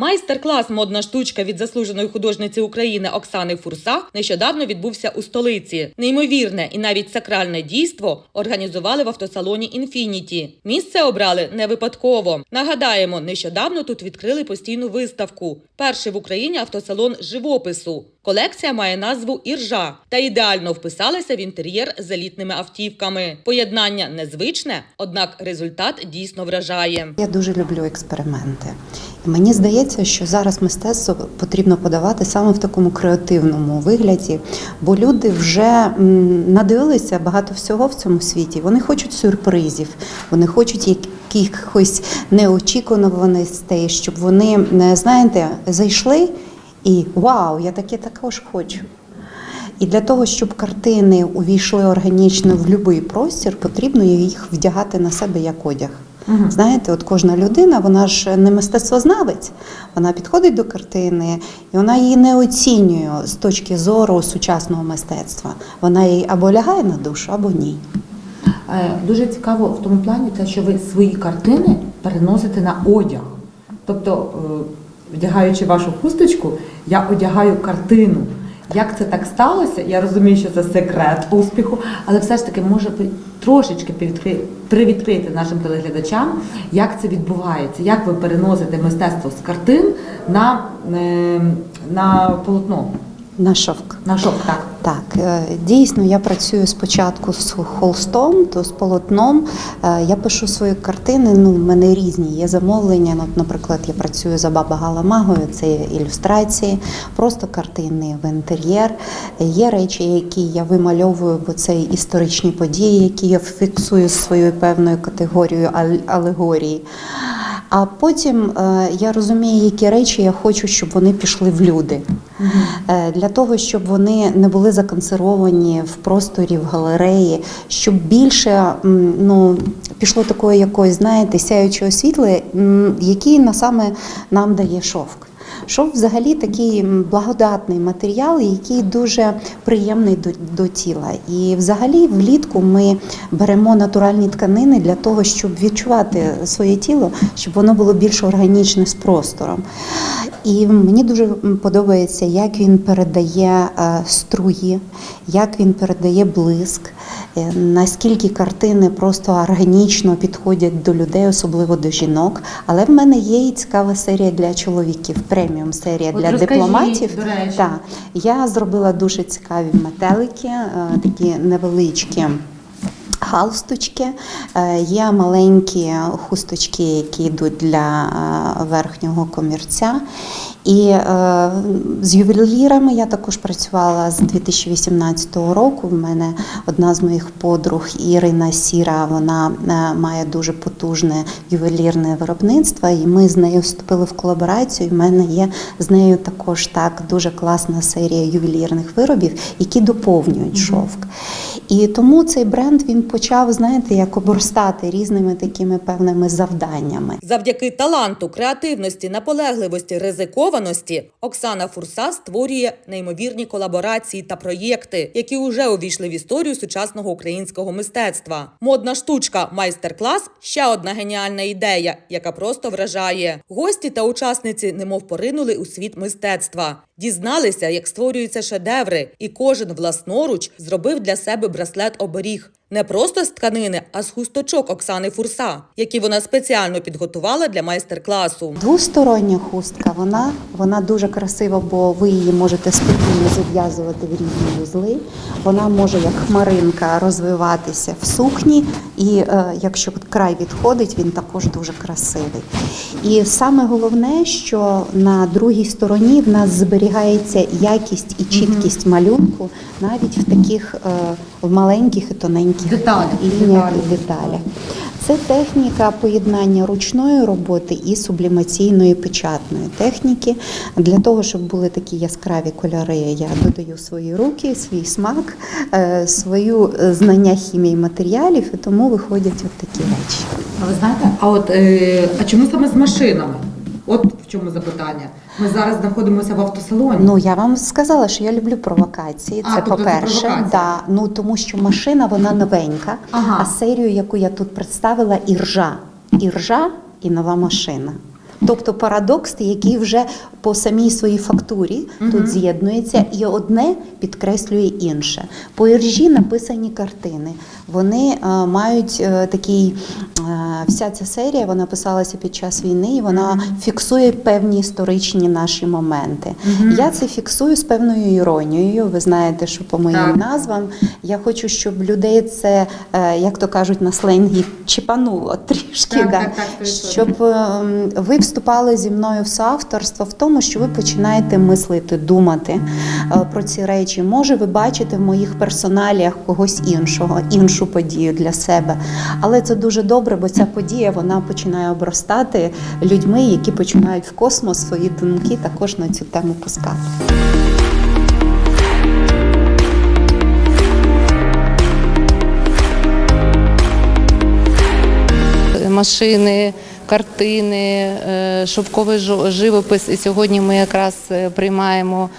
Майстер-клас модна штучка від заслуженої художниці України Оксани Фурса нещодавно відбувся у столиці. Неймовірне і навіть сакральне дійство організували в автосалоні Інфініті. Місце обрали не випадково. Нагадаємо, нещодавно тут відкрили постійну виставку. Перший в Україні автосалон живопису. Колекція має назву Іржа та ідеально вписалася в інтер'єр з елітними автівками. Поєднання незвичне, однак результат дійсно вражає. Я дуже люблю експерименти. Мені здається, що зараз мистецтво потрібно подавати саме в такому креативному вигляді, бо люди вже надивилися багато всього в цьому світі. Вони хочуть сюрпризів, вони хочуть якихось неочікуваностей, щоб вони, знаєте, зайшли і вау, я таке також хочу. І для того, щоб картини увійшли органічно в будь-який простір, потрібно їх вдягати на себе як одяг. Знаєте, от кожна людина, вона ж не мистецтвознавець, вона підходить до картини і вона її не оцінює з точки зору сучасного мистецтва. Вона її або лягає на душу, або ні. Е, Дуже цікаво в тому плані, те, що ви свої картини переносите на одяг. Тобто, е, вдягаючи вашу хусточку, я одягаю картину. Як це так сталося? Я розумію, що це секрет успіху, але все ж таки може трошечки привідкрити нашим телеглядачам, як це відбувається, як ви переносите мистецтво з картин на, е, на полотно, На шовк. на шовк, так. Так, е, дійсно, я працюю спочатку з холстом, то з полотном. Е, Я пишу свої картини. Ну, в мене різні є замовлення. Ну, наприклад, я працюю за Баба Галамагою, це ілюстрації, просто картини в інтер'єр. Є речі, які я вимальовую, бо це історичні події, які я фіксую з своєю певною категорією алегорії. А потім е, я розумію, які речі я хочу, щоб вони пішли в люди. Е, Для того, щоб вони не були законсервовані в просторі, в галереї, щоб більше ну, пішло такої якоїсь, знаєте, сяючого світла, який на саме нам дає шовк. Шовк взагалі такий благодатний матеріал, який дуже приємний до, до тіла. І взагалі влітку ми беремо натуральні тканини для того, щоб відчувати своє тіло, щоб воно було більш органічне з простором. І мені дуже подобається, як він передає е, струї, як він передає блиск, наскільки картини просто органічно підходять до людей, особливо до жінок. Але в мене є і цікава серія для чоловіків, преміум серія От для розкажіть, дипломатів. до речі. Так, я зробила дуже цікаві метелики, е, такі невеличкі. Галстучки, Е, є маленькі хусточки, які йдуть для е, верхнього комірця. І е, з ювелірами я також працювала з 2018 року. В мене одна з моїх подруг Ірина Сіра, вона е, має дуже потужне ювелірне виробництво, і ми з нею вступили в колаборацію. І в мене є з нею також так дуже класна серія ювелірних виробів, які доповнюють шовк. І тому цей бренд він почав, знаєте, як обростати різними такими певними завданнями. Завдяки таланту, креативності, наполегливості, ризикованості Оксана Фурса створює неймовірні колаборації та проєкти, які вже увійшли в історію сучасного українського мистецтва. Модна штучка, майстер-клас ще одна геніальна ідея, яка просто вражає. Гості та учасниці немов поринули у світ мистецтва. Дізналися, як створюються шедеври, і кожен власноруч зробив для себе браслет-оберіг. Не просто з тканини, а з хусточок Оксани Фурса, які вона спеціально підготувала для майстер-класу. Двостороння хустка, вона, вона дуже красива, бо ви її можете спокійно зав'язувати в різні вузли. Вона може як хмаринка розвиватися в сукні, і е, якщо край відходить, він також дуже красивий. І саме головне, що на другій стороні в нас зберігається якість і чіткість малюнку навіть в таких е, в маленьких і тоненьких Деталях, лініях і деталях. деталях. Це техніка поєднання ручної роботи і сублімаційної печатної техніки. Для того, щоб були такі яскраві кольори, я додаю свої руки, свій смак, е, свою е, знання хімії матеріалів, і тому виходять от такі речі. А ви знаєте, а от е, а чому саме з машинами? От в чому запитання. Ми зараз знаходимося в автосалоні. Ну я вам сказала, що я люблю провокації. Це тобто по-перше, це да, ну тому що машина вона новенька, Ага. а серію, яку я тут представила, іржа. Іржа і нова машина. Тобто парадокс, який вже по самій своїй фактурі тут з'єднується, і одне підкреслює інше. По іржі написані картини. Вони е, мають е, такий, е, вся ця серія вона писалася під час війни, і вона фіксує певні історичні наші моменти. Я це фіксую з певною іронією. Ви знаєте, що по моїм Так. назвам я хочу, щоб людей це, як то кажуть, на сленгі чіпануло трішки. Так, да. так, так, це щоб ем, ви вступали зі мною в соавторство в тому, що ви починаєте мислити, думати е, про ці речі. Може, ви бачите в моїх персоналіях когось іншого, іншу подію для себе. Але це дуже добре, бо ця подія вона починає обростати людьми, які починають в космос свої думки також на цю тему пускати. машини, картини, е, шовковий живопис. І сьогодні ми якраз е, приймаємо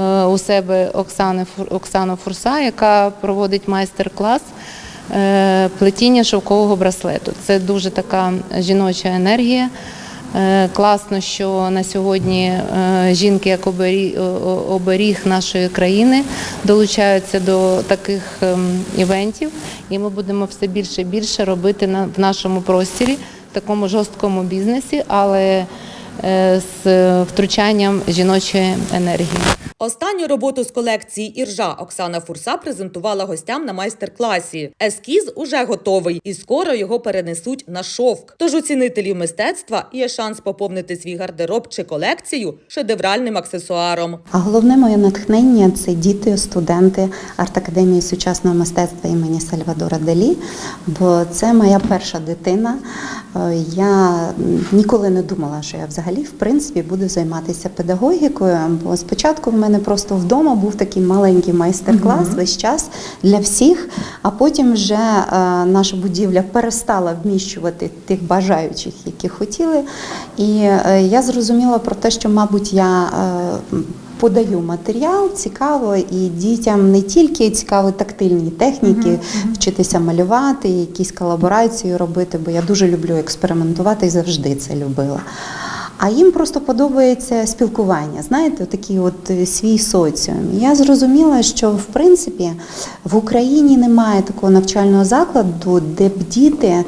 е, у себе Оксану Фурса, яка проводить майстер-клас плетіння шовкового браслету. Це дуже така жіноча енергія. Класно, що на сьогодні жінки як оберіг, нашої країни долучаються до таких ем, івентів, і ми будемо все більше і більше робити в нашому просторі, такому жорсткому бізнесі, але е, з втручанням жіночої енергії. Останню роботу з колекції Іржа Оксана Фурса презентувала гостям на майстер-класі. Ескіз уже готовий, і скоро його перенесуть на шовк. Тож у цінителів мистецтва є шанс поповнити свій гардероб чи колекцію шедевральним аксесуаром. А головне моє натхнення це діти, студенти арт-академії сучасного мистецтва імені Сальвадора Далі. Бо це моя перша дитина. Е, Я ніколи не думала, що я взагалі в принципі буду займатися педагогікою. Бо спочатку в мене просто вдома був такий маленький майстер-клас весь час для всіх. А потім вже е, наша будівля перестала вміщувати тих бажаючих, які хотіли. І е, я зрозуміла про те, що, мабуть, я е, подаю матеріал цікаво, і дітям не тільки цікаві тактильні техніки, вчитися малювати, якісь колаборації робити, бо я дуже люблю експериментувати і завжди це любила. А їм просто подобається спілкування, знаєте, такий от е, свій соціум. Я зрозуміла, що в принципі в Україні немає такого навчального закладу, де б діти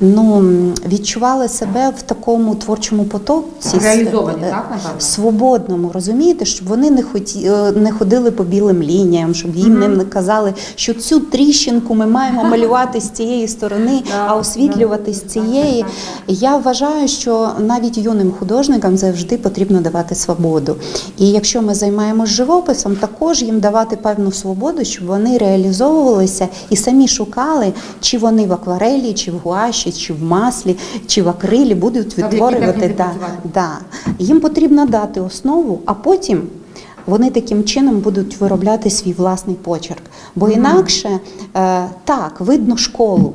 ну, відчували себе в такому творчому потоці. Реалізовані, Е, так, напевно? свободному, розумієте, щоб вони не хоті, е, не ходили по білим лініям, щоб їм не казали, що цю тріщинку ми маємо малювати з цієї сторони, а освітлювати з цієї. Я вважаю, що навіть юним художникам завжди потрібно давати свободу. І якщо ми займаємося живописом, також їм давати певну свободу, щоб вони реалізовувалися і самі шукали, чи вони в акварелі, чи в гуаші, чи в маслі, чи в акрилі будуть в відтворювати. Да, да. Їм потрібно дати основу, а потім. Вони таким чином будуть виробляти свій власний почерк. Бо інакше е, так видно школу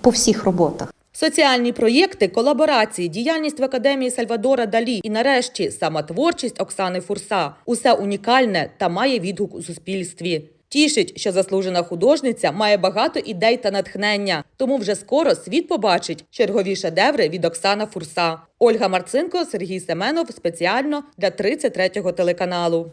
по всіх роботах. Соціальні проєкти, колаборації, діяльність в академії Сальвадора Далі і нарешті сама творчість Оксани Фурса усе унікальне та має відгук у суспільстві. Тішить, що заслужена художниця має багато ідей та натхнення, тому вже скоро світ побачить чергові шедеври від Оксана Фурса. Ольга Марцинко, Сергій Семенов спеціально для 33-го телеканалу.